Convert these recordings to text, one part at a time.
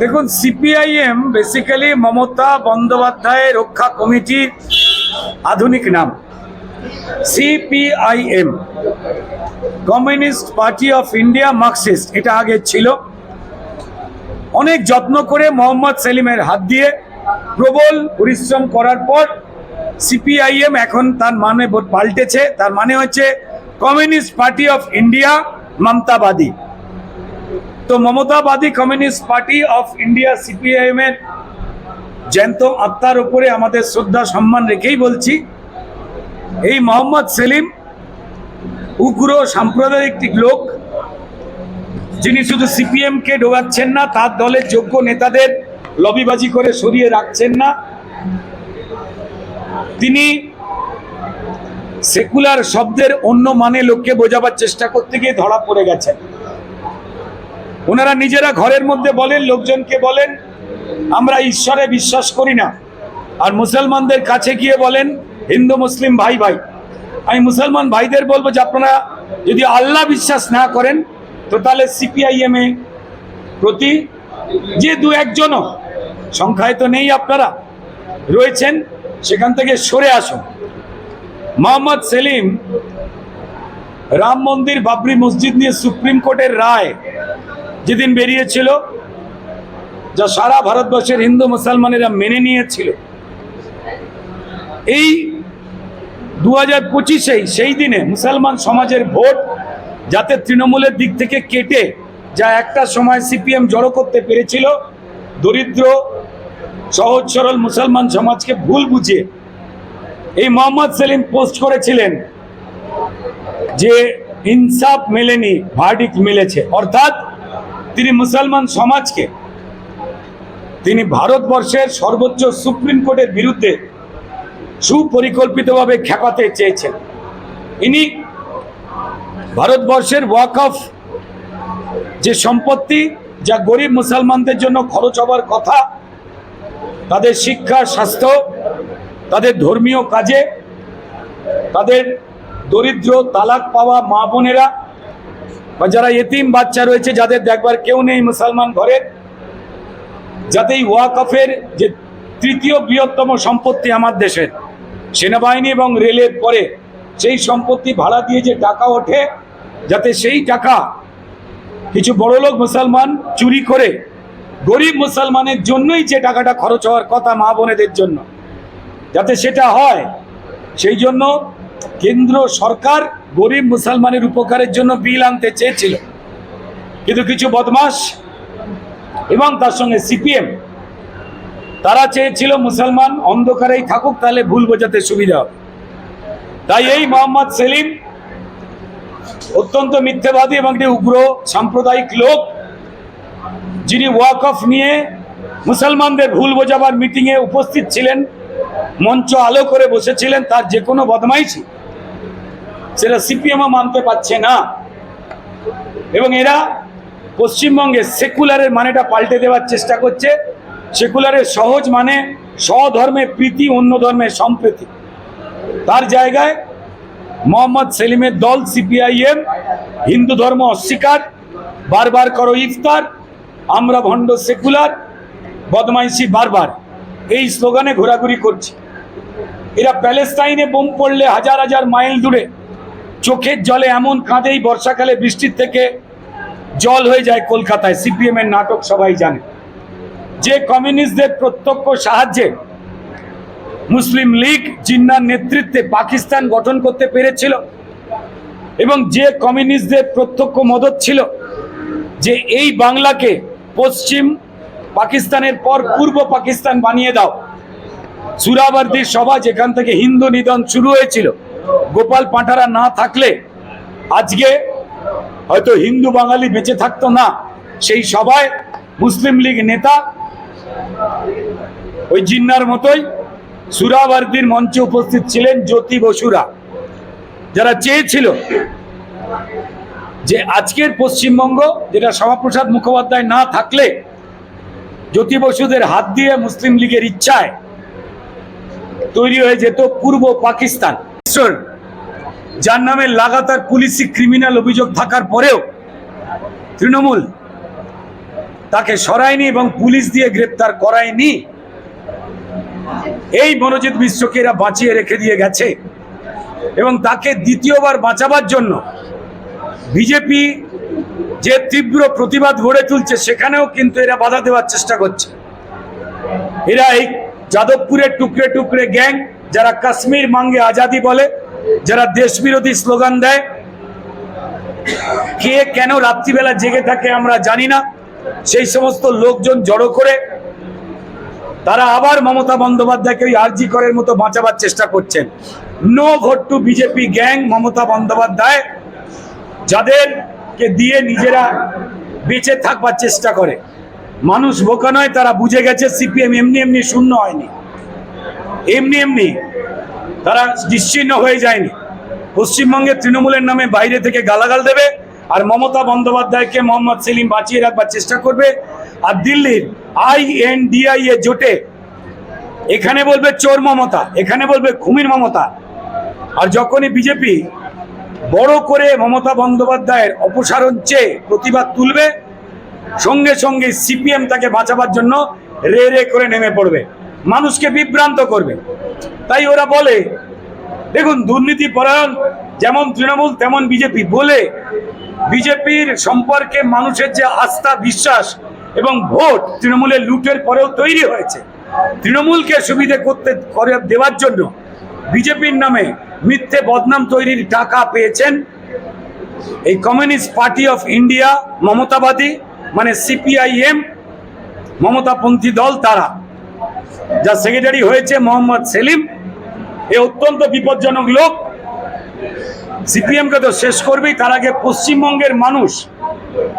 দেখুন CPIM basically Mamata Bandyopadhyay রক্ষা কমিটির আধুনিক নাম। CPIM communist party of India Marxist এটা আগে ছিল। অনেক যত্ন করে মোহাম্মদ সেলিমের হাত দিয়ে প্রবল পরিশ্রম করার পর সিপিআইএম এখন তার মানে পাল্টেছে। তার মানে হচ্ছে কমিউনিস্ট পার্টি অফ ইন্ডিয়া মমতাবাদী। তো মমতাবাদী communist party of India CPIM এর জ্যান্ত আত্মার উপরে আমাদের শ্রদ্ধা, সম্মান রেখেই বলছি, এই মোহাম্মদ সেলিম উগ্র সাম্প্রদায়িক লোক, যিনি শুধু সিপিএম কে ডোবাচ্ছেন না, তার দলের যোগ্য নেতাদের লবিবাজি করে সরিয়ে রাখছেন না। তিনি সেকুলার শব্দের অন্য মানে লোককে বোঝাবার চেষ্টা করতে গিয়ে ধরা পড়ে গেছেন। ওনারা নিজেরা ঘরের মধ্যে বলেন, লোকজনকে বলেন, আমরা ঈশ্বরে বিশ্বাস করি না। আর মুসলমানদের কাছে গিয়ে বলেন, হিন্দু, মুসলিম, ভাই ভাই। আমি মুসলমান ভাইদের বলব যে আপনারা যদি আল্লাহ বিশ্বাস না করেন, তো তাহলে সিপিআইএম এ প্রতি যে দু একজনও, সংখ্যায় তো নেই আপনারা, রয়েছেন, সেখান থেকে সরে আসুন। মোহাম্মদ সেলিম রাম মন্দির বাবরি মসজিদ নিয়ে সুপ্রিম কোর্টের রায় যেদিন বেরিয়েছিল, যা সারা ভারতবর্ষের হিন্দু মুসলমানেরা মেনে নিয়েছিল। এই দু হাজার পঁচিশেই, সেই দিনে মুসলমান সমাজের ভোট যাতে তৃণমূলের দিক থেকে কেটে যা একটা সময় সিপিএম জড়ো করতে পেরেছিল, দরিদ্র, সহজ সরল মুসলমান সমাজকে ভুল বুঝিয়ে, এই মোহাম্মদ সেলিম পোস্ট করেছিলেন যে ইনসাফ মেলেনি ভার্ডিক মিলেছে। অর্থাৎ তিনি মুসলমান সমাজকে, তিনি ভারতবর্ষের সর্বোচ্চ সুপ্রিম কোর্টের বিরুদ্ধে সুপরিকল্পিতভাবে খেপাতে চেয়েছেন। ইনি ভারতবর্ষের ওয়াক অফ যে সম্পত্তি যা গরিব মুসলমানদের জন্য খরচ হবার কথা, তাদের শিক্ষা, স্বাস্থ্য, তাদের ধর্মীয় কাজে, তাদের দরিদ্র তালাক পাওয়া মা বোনেরা বা যারা এতিম বাচ্চা রয়েছে, যাদের দেখবার কেউ নেই মুসলমান ঘরের যাতে এই ওয়াকফের যে তৃতীয় বৃহত্তম সম্পত্তি আমার দেশের সেনাবাহিনী এবং রেলের পরে সেই সম্পত্তি ভাড়া দিয়ে যে টাকা ওঠে, যাতে সেই টাকা কিছু বড়লোক মুসলমান চুরি করে, গরিব মুসলমানের জন্যই যে টাকাটা খরচ হওয়ার কথা মা বোনেদের জন্য, যাতে সেটা হয়, সেই জন্য কেন্দ্র সরকার গরিব মুসলমানের উপকারের জন্য বিল আনতে চেয়েছিল। কিন্তু কিছু বদমাস এবং তার সঙ্গে সিপিএম, তারা চেয়েছিল মুসলমান অন্ধকারেই থাকুক, তাহলে ভুল বোঝাতে সুবিধা হবে। তাই এই মোহাম্মদ সেলিম অত্যন্ত মিথ্যাবাদী এবং একটি উগ্র সাম্প্রদায়িক লোক, যিনি ওয়াক অফ নিয়ে মুসলমানদের ভুল বোঝাবার মিটিংয়ে উপস্থিত ছিলেন, মঞ্চ আলো করে বসেছিলেন, তার যে কোনো বদমাইশি সেটা সিপিএমও মানতে পারছে না। এবং এরা পশ্চিমবঙ্গে সেকুলারের মানেটা পাল্টে দেওয়ার চেষ্টা করছে। সেকুলারের সহজ মানে স্বধর্মে প্রীতি, অন্য ধর্মের সম্প্রীতি। তার জায়গায় মোহাম্মদ সেলিমের দল, সিপিআইএম, হিন্দু ধর্ম অস্বীকার, বারবার করো ইফতার, আমরা ভণ্ড সেকুলার, বদমাইশি বারবার। এই স্লোগানে ঘোরাঘুরি করছে। এরা প্যালেস্তাইনে বোম পড়লে হাজার হাজার মাইল দূরে চোখের জলে এমন কাঁদেই বর্ষাকালে বৃষ্টির থেকে জল হয়ে যায় কলকাতায়। সিপিএম এর নাটক সবাই জানে। যে কমিউনিস্টদের প্রত্যক্ষ সাহায্যে মুসলিম লীগ জিন্নার নেতৃত্বে পাকিস্তান গঠন করতে পেরেছিল এবং যে কমিউনিস্টদের প্রত্যক্ষ মদত ছিল যে এই বাংলাকে পশ্চিম পাকিস্তানের পর পূর্ব পাকিস্তান বানিয়ে দাও। সুরাবর্দীর সভা যেখান থেকে হিন্দু নিধন শুরু হয়েছিল গোপাল পাঁঠারা না থাকলে আজকে হয়তো হিন্দু বাঙালি বেঁচে থাকতো না। সেই সভায় মুসলিম লীগ নেতা ওই জিন্নার মতোই সুরাবর্দীর মঞ্চে উপস্থিত ছিলেন জ্যোতি বসুরা। যারা চেয়েছিল যে আজকের পশ্চিমবঙ্গ, যেটা শ্যামাপ্রসাদ মুখোপাধ্যায় না থাকলে জ্যোতি বসুদের হাত দিয়ে মুসলিম লীগের ইচ্ছায় তৈরি হয়ে যেত পূর্ব পাকিস্তান। ঈশ্বর, যার নামে লাগাতার পুলিশি ক্রিমিনাল অভিযোগ থাকার পরেও তৃণমূল তাকে সরায়নি এবং পুলিশ দিয়ে গ্রেপ্তার করায়নি। এই মনোজিৎ মিশ্রকে এরা বাঁচিয়ে রেখে দিয়ে গেছে এবং তাকে দ্বিতীয়বার বাঁচাবার জন্য বিজেপি যে তীব্র প্রতিবাদ গড়ে তুলছে সেখানেও কিন্তু এরা বাধা দেওয়ার চেষ্টা করছে। এরা এই যাদবপুরের টুকরে টুকরে গ্যাং যারা কাশ্মীর মাঙ্গে আজাদি বলে, যারা দেশ বিরোধী স্লোগান দেয়, কে কেন রাত্রিবেলা জেগে থাকে আমরা জানি না। সেই সমস্ত লোকজন জড়ো করে তারা আবার মমতা বন্দ্যোপাধ্যায়কে ওই আরজি করের মতো বাঁচাবার চেষ্টা করছেন। No vote to BJP gang Mamata Bandyopadhyay, যাদেরকে দিয়ে নিজেরা বেঁচে থাকবার চেষ্টা করে। মানুষ বোকা নয়, তারা বুঝে গেছে, সিপিএম এমনি এমনি শূন্য হয়নি। এমনি এমনি তারা নিশ্চিহ্ন হয়ে যায়নি। পশ্চিমবঙ্গের তৃণমূলের নামে বাইরে থেকে গালাগাল দেবে আর মমতা বন্দ্যোপাধ্যায়কে মোহাম্মদ সেলিম বাঁচিয়ে রাখবার চেষ্টা করবে। আর দিল্লির আই এন ডিআই এ জোটে এখানে বলবে চোর মমতা, এখানে বলবে খুমির মমতা। আর যখনই বিজেপি বড় করে মমতা বন্দ্যোপাধ্যায়ের অপসারণ চেয়ে প্রতিবাদ তুলবে, সঙ্গে সঙ্গে সিপিএম তাকে বাঁচাবার জন্য রে রে করে নেমে পড়বে। মানুষকে বিভ্রান্ত করবে। তাই ওরা বলে, দেখুন, দুর্নীতি, পরায়ণ, যেমন তৃণমূল, তেমন বিজেপি। বলে বিজেপির সম্পর্কে মানুষের যে আস্থা, বিশ্বাস এবং ভোট তৃণমূলের লুটের পরেও তৈরি হয়েছে। তৃণমূলকে সুবিধে করতে, করে দেওয়ার জন্য বিজেপির নামে মিথ্যে বদনাম তৈরির টাকা পেয়েছেন এই কমিউনিস্ট পার্টি অফ ইন্ডিয়া, মমতাবাদী মানে সিপিআইএম, মমতাপন্থী দল তারা। যা সেক্রেটারি হয়েছে মোহাম্মদ সেলিম, এ অত্যন্ত বিপজ্জনক লোক। সিপিএমকে তো শেষ করবেই, তার আগে পশ্চিমবঙ্গের মানুষ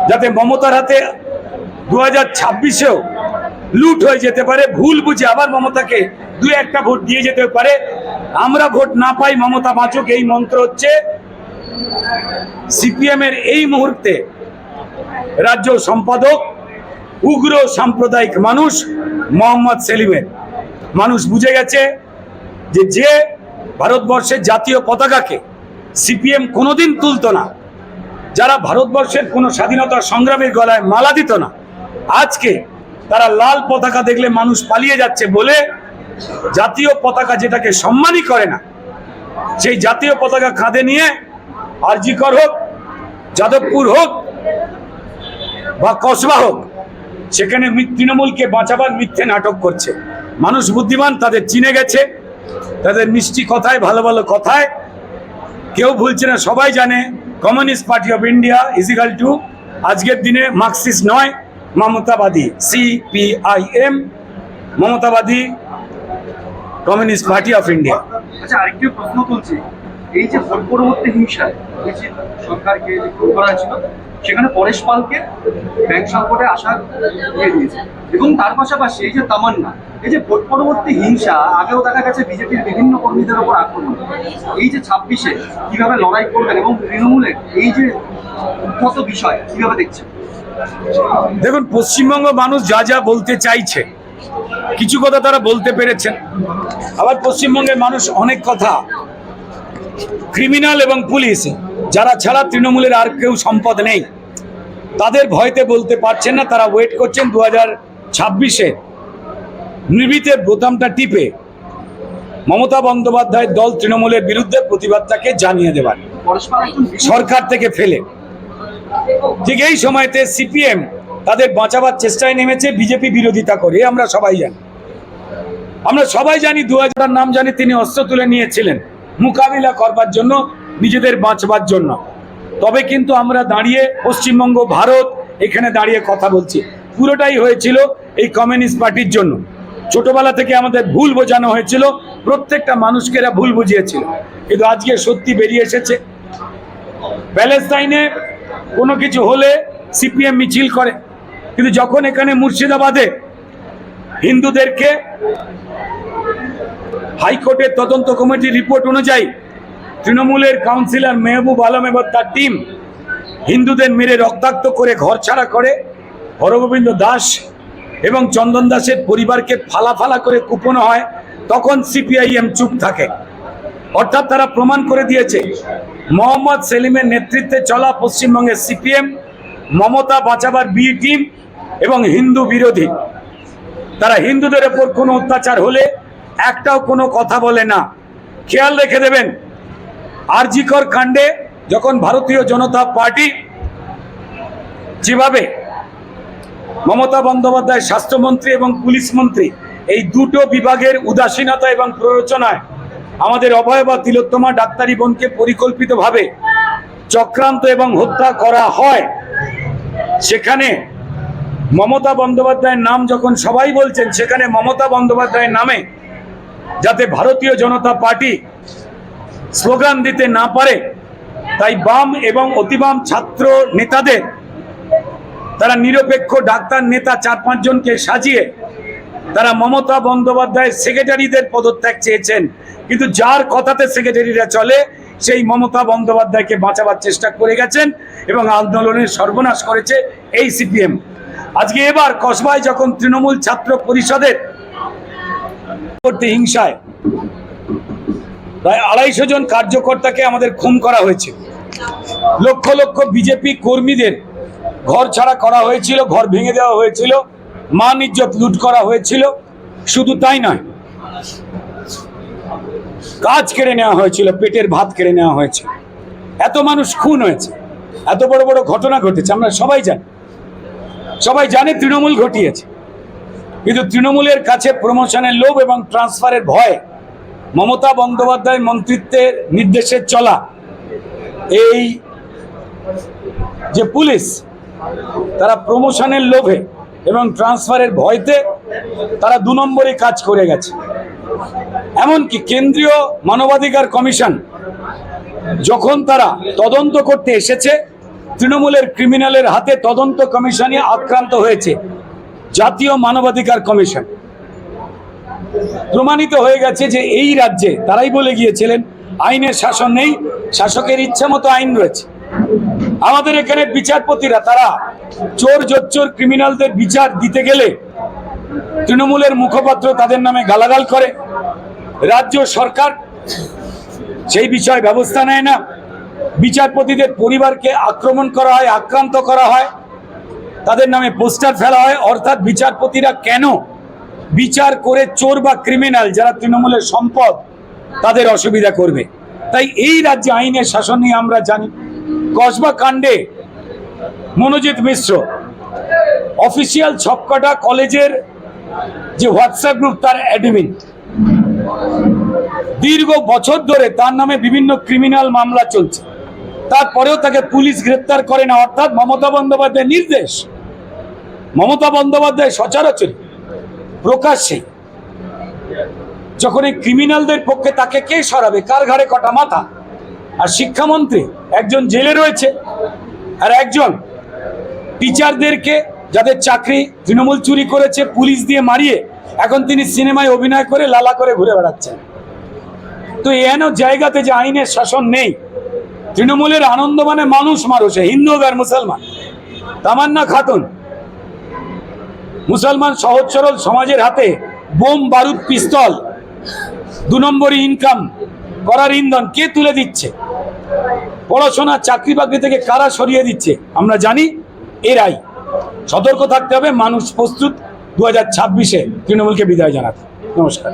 যাতে মমতার হাতে দু হাজার ছাব্বিশেও লুট হয়ে যেতে পারে, ভুল বুঝে আবার মমতাকে দু একটা ভোট দিয়ে যেতে পারে। আমরা ভোট না পাই, মমতা বাঁচুক, এই মন্ত্র হচ্ছে সিপিএম এর এই মুহূর্তে রাজ্য সম্পাদক, উগ্র সাম্প্রদায়িক মানুষ মোহাম্মদ সেলিমের। মানুষ বুঝে গেছে যে যে ভারতবর্ষের জাতীয় পতাকাকে সিপিএম কোনোদিন তুলতো না, যারা ভারতবর্ষের কোনো স্বাধীনতা সংগ্রামের গলায় মালা দিত না, আজকে তারা লাল পতাকা দেখলে মানুষ পালিয়ে যাচ্ছে বলে জাতীয় পতাকা যেটাকে সম্মানই করে না, সেই জাতীয় পতাকা কাঁধে নিয়ে আরজিকর হোক, যাদবপুর হোক বা কসবা হোক, সেখানে তৃণমূলকে বাঁচাবার মিথ্যে নাটক করছে। মানুষ বুদ্ধিমান, তাদের চিনে গেছে, তাদের মিষ্টি কথায়, ভালো ভালো কথায়। কেউ ভুলছে না, সবাই জানে communist party of India equal to আজকের দিনে মার্কসিস্ট নয় মমতাবাদী সিপিআইএম মমতাবাদী কমিউনিস্ট পার্টি অফ ইন্ডিয়া আচ্ছা আরেকটি প্রশ্ন তুলছি। এই যে ভোট পরবর্তী হিংসায় সরকারকে করা হয়েছিল সেখানে পরেশ পালকে ব্যাংক সংকটে আশা দিয়ে দিয়েছে। এবং তার পাশাপাশি এই যে তামান্না, এই যে ভোট পরবর্তী হিংসা, আগেও দেখা গেছে বিজেপির বিভিন্ন কর্মীদের ওপর আক্রমণ। এই যে ছাব্বিশে কীভাবে লড়াই করবেন এবং তৃণমূলের এই যে উদ্ভূত বিষয় কীভাবে দেখছেন? দেখুন, পশ্চিমবঙ্গ মানুষ যা যা বলতে চাইছে, কিছু কথা তারা বলতে পেরেছেন। আবার পশ্চিমবঙ্গের মানুষ অনেক কথা, ক্রিমিনাল এবং পুলিশ, যারা ছাড়া তৃণমূলের আর কেউ সম্পদ নেই। তাদের ভয়তে বলতে পারছেন না, তারা ওয়েট করছেন দু হাজার ছাব্বিশে। নির্ভীতের বোতামটা টিপে মমতা বন্দ্যোপাধ্যায়ের দল তৃণমূলের বিরুদ্ধে প্রতিবাদটাকে জানিয়ে দেবার। সরকার থেকে ফেলে। ঠিক এই সময়তে সিপিএম তাদের বাঁচাবার চেষ্টায় নেমেছে, বিজেপি বিরোধিতা করে আমরা সবাই জানি। আমরা সবাই জানি দু হাজার নাম জানি তিনি অস্ত্র তুলে নিয়েছিলেন। মোকাবিলা করবার জন্য, নিজেদের বাঁচবার জন্য। তবে কিন্তু আমরা দাঁড়িয়ে পশ্চিমবঙ্গ, ভারত এখানে দাঁড়িয়ে কথা বলছি। পুরোটাই হয়েছিল এই কমিউনিস্ট পার্টির জন্য। ছোটবেলা থেকে আমাদের ভুল বোঝানো হয়েছিল, প্রত্যেকটা মানুষকে এরা ভুল বুঝিয়েছিল। কিন্তু আজকে সত্যি বেরিয়ে এসেছে। প্যালেস্তাইনে কোনো কিছু হলে সিপিএম মিছিল করে। কিন্তু যখন এখানে মুর্শিদাবাদে হিন্দুদেরকে হাইকোর্টের তদন্ত কমিটির রিপোর্ট অনুযায়ী তৃণমূলের কাউন্সিলর মেহবুব আলম এবং তার টিম হিন্দুদের মেরে রক্তাক্ত করে ঘর ছাড়া করে। হরগোবিন্দ দাস এবং চন্দন দাসের পরিবারকে ফালা ফালা করে কুপনো হয়, তখন সিপিআইএম চুপ থাকে। অর্থাৎ তারা প্রমাণ করে দিয়েছে, মোহাম্মদ সেলিমের নেতৃত্বে চলা পশ্চিমবঙ্গের সিপিএম, মমতা বাঁচাবার বি টিম এবং হিন্দু বিরোধী। তারা হিন্দুদের ওপর কোনো অত্যাচার হলে একটাও কোনো কথা বলে না। খেয়াল রেখে দেবেন আরজিকর কাণ্ডে যখন ভারতীয় জনতা পার্টি যেভাবে মমতা বন্দ্যোপাধ্যায় স্বাস্থ্যমন্ত্রী এবং পুলিশ মন্ত্রী এই দুটো বিভাগের উদাসীনতা এবং প্ররোচনায় আমাদের অভয়বা তিলোত্তমা ডাক্তারি বোনকে পরিকল্পিতভাবে চক্রান্ত এবং হত্যা করা হয়, সেখানে মমতা বন্দ্যোপাধ্যায়ের নাম যখন সবাই বলছেন, সেখানে মমতা বন্দ্যোপাধ্যায়ের নামে যাতে ভারতীয় জনতা পার্টি স্লোগান দিতে না পারে, তাই বাম এবং অতিবাম ছাত্র নেতাদের, তারা নিরপেক্ষ ডাক্তার নেতা চার পাঁচজনকে সাজিয়ে, তারা মমতা বন্দ্যোপাধ্যায়ের সেক্রেটারিদের পদত্যাগ চেয়েছেন। কিন্তু যার কথাতে সেক্রেটারিরা চলে, সেই মমতা বন্দ্যোপাধ্যায়কে বাঁচাবার চেষ্টা করে গেছেন এবং আন্দোলনের সর্বনাশ করেছে এই সিপিএম। আজকে এবার কসবায় যখন তৃণমূল ছাত্র পরিষদের হিংসায় প্রায় আড়াইশো জন কার্যকর্তাকে আমাদের খুন করা হয়েছে। লক্ষ লক্ষ বিজেপি কর্মীদের ঘর ছাড়া করা হয়েছিল, ঘর ভেঙে দেওয়া হয়েছিল, মান ইজ্জত লুট করা হয়েছিল। শুধু তাই নয়, কাজ কেড়ে নেওয়া হয়েছিল, পেটের ভাত কেড়ে নেওয়া হয়েছে। এত মানুষ খুন হয়েছে, এত বড় বড় ঘটনা ঘটেছে, আমরা সবাই জানি। সবাই জানে তৃণমূল ঘটিয়েছে। কিন্তু তৃণমূলের কাছে প্রমোশনের লোভ এবং ট্রান্সফারের ভয় মমতা বন্দ্যোপাধ্যায় মন্ত্রিত্বের নির্দেশে চলা এই যে পুলিশ, তারা প্রমোশনের লোভে এবং ট্রান্সফারের ভয়তে তারা দু নম্বরে কাজ করে গেছে। এমনকি কেন্দ্রীয় মানবাধিকার কমিশন যখন তারা তদন্ত করতে এসেছে, তৃণমূলের ক্রিমিনালের হাতে তদন্ত কমিশনে আক্রান্ত হয়েছে, জাতীয় মানবাধিকার কমিশন। প্রমাণিত হয়ে গেছে যে এই রাজ্যে তারাই বলে গিয়েছিলেন, আইনের শাসন নেই, শাসকের ইচ্ছা মতো আইন রয়েছে। আমাদের এখানে বিচারপতিরা, তারা চোর, জোচ্চোর, ক্রিমিনালদের বিচার দিতে গেলে তৃণমূলের মুখপাত্র তাদের নামে গালাগাল করে। রাজ্য সরকার সেই বিষয়ে ব্যবস্থা নেয় না। বিচারপতিদের পরিবারকে আক্রমণ করা হয়, আক্রান্ত করা হয়। তাদের নামে পোস্টার ফেলা হয়। অর্থাৎ বিচারপতিরা কেন বিচার করে চোর বা ক্রিমিনাল যারা তৃণমূলের সম্পদ, তাদের অসুবিধা করবে। তাই এই রাজ্যে আইনের শাসন নিয়ে আমরা জানি। কসবা কাণ্ডে মনোজিৎ মিশ্র, অফিসিয়াল ছক্কাটা কলেজের যে হোয়াটসঅ্যাপ গ্রুপ, তার অ্যাডমিন। দীর্ঘ বছর ধরে তার নামে বিভিন্ন ক্রিমিনাল মামলা চলছে। তারপরেও তাকে পুলিশ গ্রেপ্তার করে না, অর্থাৎ মমতা বন্দ্যোপাধ্যায়ের নির্দেশ। মমতা বন্দ্যোপাধ্যায় সচরাচর প্রকাশ্যে। যখন এই ক্রিমিনালদের পক্ষে তাকে কে সরাবে? কার ঘাড়ে কটা মাথা? আর শিক্ষামন্ত্রী একজন জেলে রয়েছে, আর একজন টিচারদেরকে যাদের চাকরি তৃণমূল চুরি করেছে, পুলিশ দিয়ে মারিয়ে এখন তিনি সিনেমায় অভিনয় করে লালা করে ঘুরে বেড়াচ্ছেন। তো এন জায়গাতে যে আইনের শাসন নেই, তৃণমূলের আনন্দমানে মানুষ মানুষে হিন্দু আর মুসলমান। তামান্না খাতুন মুসলমান সহজ সরল সমাজের হাতে বোম, বারুদ, পিস্তল, দু নম্বরই ইনকাম করার ইন্ধন কে তুলে দিচ্ছে? পড়াশোনা, চাকরি বাকরি থেকে কারা সরিয়ে দিচ্ছে? আমরা জানি এরাই সতর্ক থাকতে হবে, মানুষ প্রস্তুত। দু হাজার ছাব্বিশে তৃণমূলকে বিদায় জানাতে। নমস্কার।